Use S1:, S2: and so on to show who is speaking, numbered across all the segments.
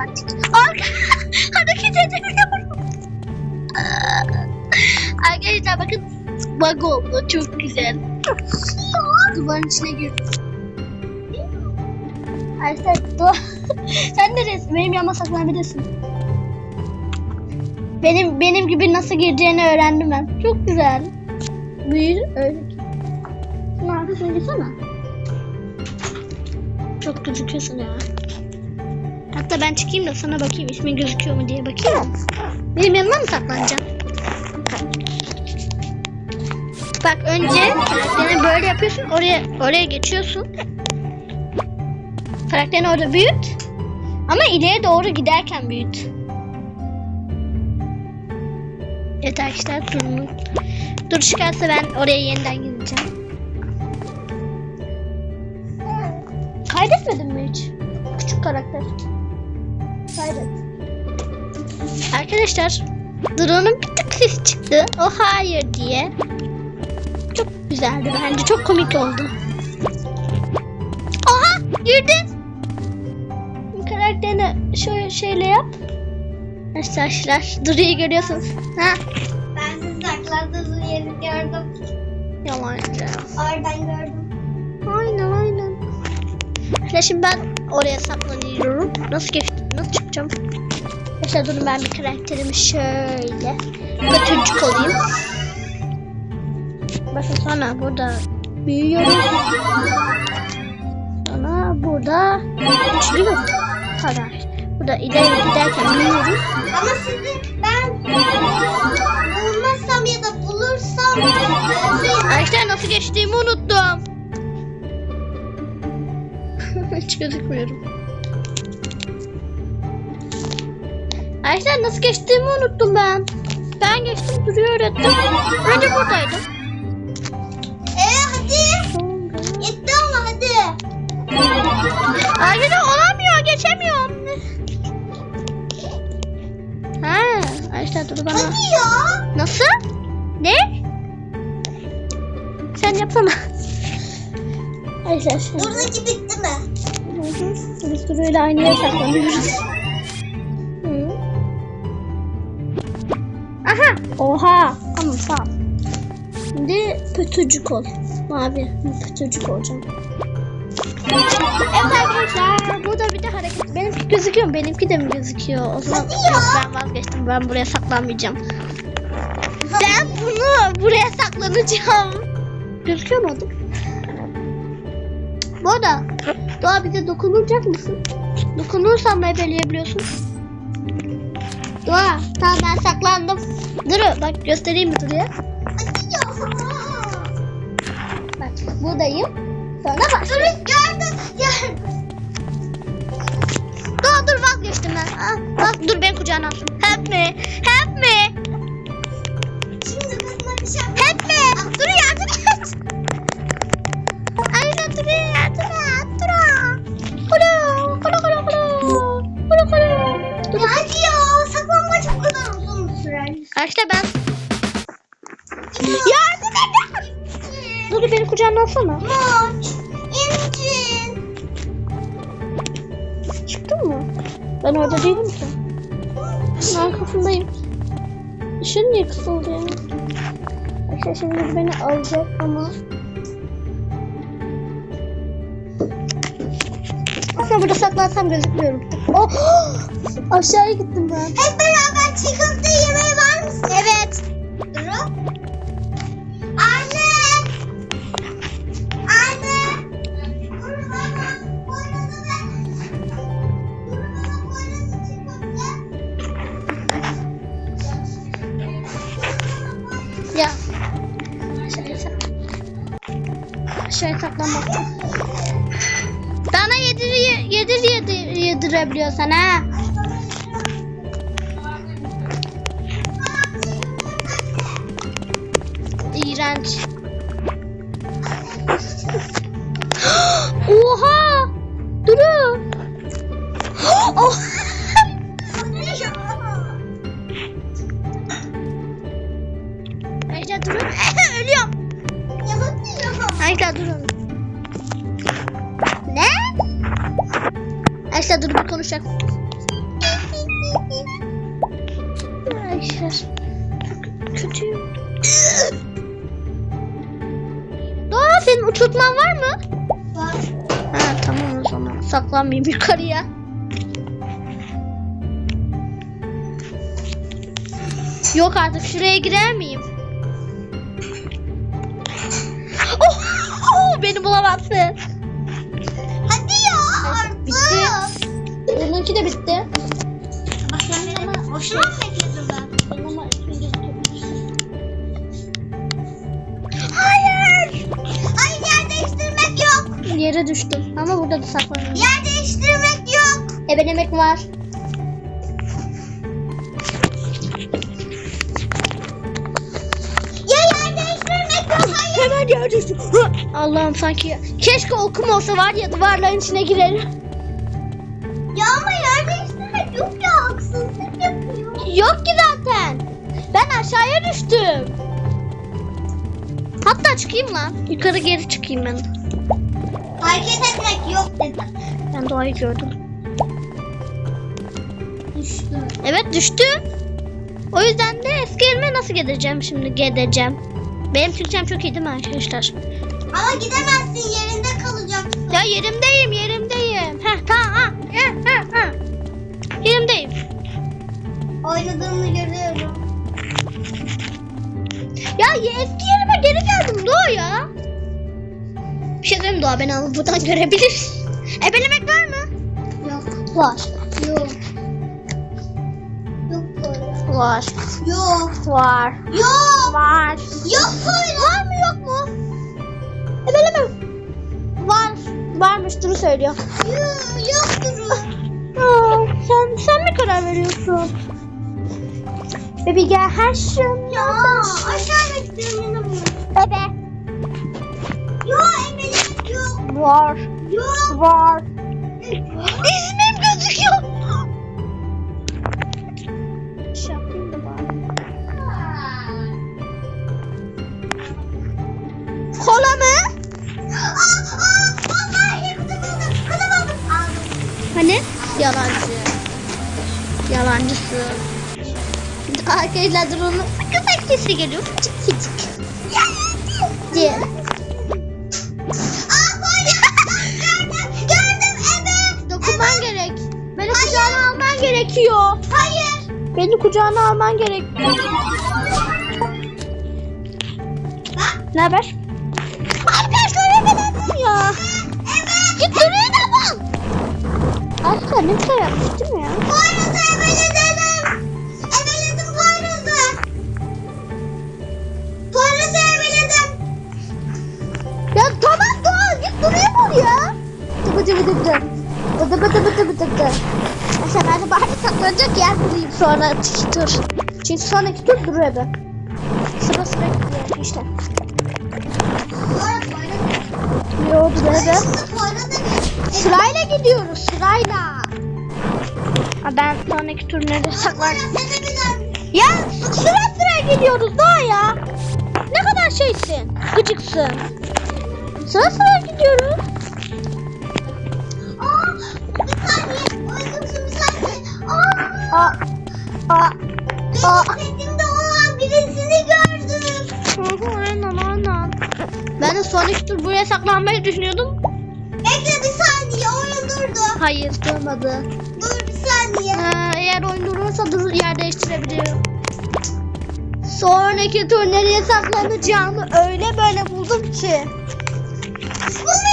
S1: artık. Arka hareket edemiyorum. Arkadaşlar bakın bug oldu. Çok güzel. Duvarın içine girdim. Arkadaşlar dua... Sen neresin? Benim yanıma saklanabilirsin. Benim benim gibi nasıl gireceğini öğrendim ben. Çok güzel. Büyür öyle ki. Şunun arkasına girsene. Çok gözüküyorsun ya. Hatta ben çıkayım da sana bakayım ismin gözüküyor mu diye bakayım. Benim yanıma mı saklanacaksın? Bak önce karakterini böyle yapıyorsun. Oraya oraya geçiyorsun. Karakterini orada büyüt. Ama ileri doğru giderken büyüt. Evet arkadaşlar durumu. Dur çıkarsa ben oraya yeniden gideceğim. Kaydetmedin mi hiç? Küçük karakter. Kaydet. Arkadaşlar drone'un bir tık sesi çıktı. O hayır diye. Çok güzeldi bence. Çok komik oldu. Oha! Girdin. Karakterini şöyle şeyle yap. Arkadaşlar Duru'yu görüyorsunuz. Ha?
S2: Ben sizi sakladığınız yeri gördüm.
S1: Yalancı.
S2: Oradan gördüm.
S1: Aynen aynen. Ya şimdi ben oraya saklanıyorum. Nasıl geçtim? Nasıl çıkacağım? Mesela durun ben bir karakterimi şöyle götürcük olayım. Bakın sonra burada büyüyorum. Sonra burada üçlü mü? Kadar. Burada ileri giderken büyüyorum.
S2: Ama sizi ben bulmazsam ya da bulursam
S1: Arkadaşlar nasıl geçtiğimi unuttum. Hiç gözükmüyorum. Arkadaşlar nasıl geçtiğimi unuttum ben. Ben geçtim duruyor öğrettim. Önce buradaydım.
S2: Ee hadi. Yetti ama hadi.
S1: Arkadaşlar olamıyor geçemiyorum. Ha, arkadaşlar dur bana.
S2: Hadi ya.
S1: Nasıl? Ne? Sen yapsana. Arkadaşlar şimdi-
S2: Buradaki bitti mi?
S1: Biz Duru'yla aynı yere saklanıyoruz. Oha! Tamam tamam. Şimdi pötücük ol. Mavi pötücük olacağım. Evet arkadaşlar burada bir de hareket. Benimki gözüküyor mu? Benimki de mi gözüküyor? O zaman. Yok, ben vazgeçtim. Ben buraya saklanmayacağım. Ben bunu buraya saklanacağım. Gözüküyor mu? Bu arada Doğa bize dokunacak mısın? Dokunursan ebeleyebiliyorsun. Doğa tamam ben saklandım. Dur bak göstereyim mi Duru'ya?
S2: Ya.
S1: Bak buradayım. Sonra bak.
S2: Dur gördüm. Gördüm.
S1: Doğa dur vazgeçtim ben. Ah, bak dur ben kucağına al. Help me. Help me.
S2: Şimdi kızma bir şey
S1: Help me. Dur yardım Arkadaşlar ben yardım edin. Dur beni kucağına alsana.
S2: Moç. İncin.
S1: Çıktın mı? Ben orada değilim ki. Ben arkasındayım. Işın niye kısıldı ya? Arkadaşlar şimdi beni alacak ama... Aslında burada saklansam gözükmüyorum. Oh! Aşağıya gittim ben.
S2: Hep beraber çiğ köfte yemeği var mısın? Evet. Duru. Anne. Anne.
S1: Ya. Aşağıya sak. Aşağıya saklanmak. Bana yedir, yedir, yedir, yedirebiliyorsan ha. Oha! Duru. oh. Ayşe durun. Ölüyorum. Ayşe durun. Ne? Ayşe dur bir konuşacak. arkadaşlar. Kötüyüm. Doğa senin uçurtman var mı? Saklanmayayım yukarıya. Yok artık şuraya girer miyim? Oh, oh, beni bulamazsın.
S2: Hadi ya artık.
S1: bitti. Bununki de bitti.
S2: Bak sen beni boşuna mı bekledin
S1: Yere düştüm ama burada da saklanıyorum.
S2: Yer değiştirmek yok.
S1: Ebelemek var.
S2: Ya yer değiştirmek yok. Hayır.
S1: Hemen yer düştüm. Allah'ım sanki keşke okum olsa var ya duvarların içine girerim.
S2: Ya ama yer değiştirmek yok ya. Haksızlık yapıyor.
S1: Yok ki zaten. Ben aşağıya düştüm. Hatta çıkayım lan. Yukarı geri çıkayım ben.
S2: Hareket etmek yok dedi.
S1: Ben doğayı gördüm.
S2: Düştü.
S1: Evet düştüm. O yüzden de eski yerime nasıl gideceğim şimdi? Gideceğim. Benim Türkçem çok iyi değil mi arkadaşlar?
S2: Ama gidemezsin yerinde kalacaksın.
S1: Ya yerimdeyim, yerimdeyim. Heh tamam. Ha, ha, ha. Yerimdeyim.
S2: Oynadığını görüyorum.
S1: Ya eski yerime geri geldim Doğa ya. Mi Doğa beni alıp buradan görebilir. Ebelemek var mı?
S2: Yok.
S1: Var.
S2: Yok. Yok böyle.
S1: Var.
S2: Yok.
S1: Var.
S2: Yok.
S1: Var.
S2: Yok böyle.
S1: Var mı yok mu? Ebeleme. Var. Varmış Duru söylüyor.
S2: Yok. Yok Duru.
S1: Aa, sen, sen mi karar veriyorsun? Bebi gel her şey.
S2: Ya aşağı bekliyorum inanamıyorum.
S1: Bebe.
S2: Yok.
S1: Var.
S2: Yok.
S1: Var.
S2: Yok.
S1: İzmim gözüküyor. Şey yapayım da bari. Kola mı? Hani? Yalancı. Yalancısı. Arkadaşlar onu köpek sesi geliyor. Fıcık fıcık. Diye. Beni kucağına alman gerek. Ne haber? Arkadaşlar yakalandım ya.
S2: Evet.
S1: Git da bak. Arkadaşlar ne güzel yapmış değil mi ya?
S2: Poyraz'ı ebeledim. Ebeledim Poyraz'ı. Poyraz'ı ebeledim.
S1: Ya tamam doğal git bul ya. Dıbı dıbı dıbı dıbı. Bıdı bıdı bıdı bıdı bıdı. De bari saklanacak yer bulayım sonraki tur. Çünkü sonraki tur ebe. Sıra sıra gidiyor işte.
S2: Poyraz'ı bir.
S1: Sırayla gidiyoruz sırayla. Ha, ben sonraki tur nerede saklan? Ya sıra sıra gidiyoruz Doğa ya. Ne kadar şeysin. Gıcıksın. Sıra sıra gidiyoruz.
S2: Aa, Aa,
S1: aa,
S2: setimde olan birisini gördüm.
S1: Hı hı, aynen aynen. Ben de sonraki tur buraya saklanmayı düşünüyordum.
S2: Bekle bir saniye oyun durdu.
S1: Hayır durmadı.
S2: Dur bir saniye.
S1: Ha, eğer oyun durursa dur yer değiştirebilirim. Sonraki tur nereye saklanacağımı öyle böyle buldum ki.
S2: Bulmaya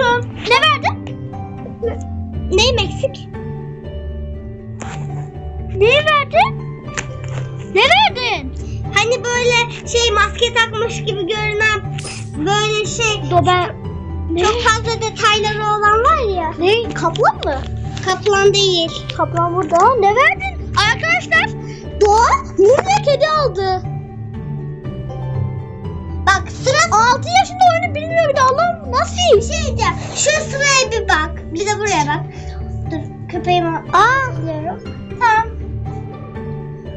S1: gördüm. Ne verdin? Neyim eksik? Neyi verdin? Ne verdin?
S2: Hani böyle şey maske takmış gibi görünen böyle şey
S1: Do ben... Ne?
S2: çok fazla detayları olan var ya.
S1: Ne? Kaplan mı?
S2: Kaplan değil.
S1: Kaplan burada. Ne verdin? Arkadaşlar Doğa Nurla kedi aldı. Nasıl?
S2: bir şey diyeceğim. Şu sıraya bir bak. Bir de buraya bak. Dur köpeğimi alıyorum. Tamam.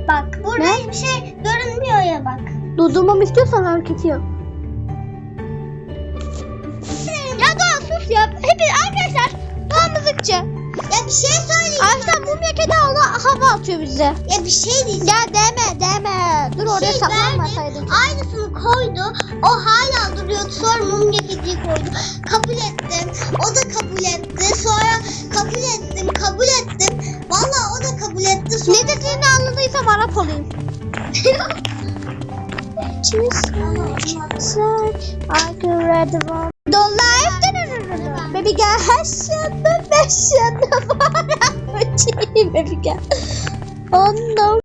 S2: Bak burada
S1: Ne?
S2: hiçbir şey görünmüyor ya bak.
S1: durdurmamı istiyorsan hareketi yap. Ya Doğa sus ya. Hep arkadaşlar. Doğa yazıkçı.
S2: Ya bir şey söyleyeyim.
S1: Arkadaşlar mumya kedi hava, hava atıyor bize.
S2: Ya bir şey diyeceğim.
S1: Ya deme deme. Dur oraya
S2: şey
S1: saklanmasaydın.
S2: verdi, Aynısını koydu. O hala duruyordu. Sonra mumya kediyi koydu. Kabul ettim. O da kabul etti. Sonra kabul ettim. Kabul ettim. Vallahi o da kabul etti. Sonra...
S1: Ne dediğini anladıysam Arap olayım. Baby shut the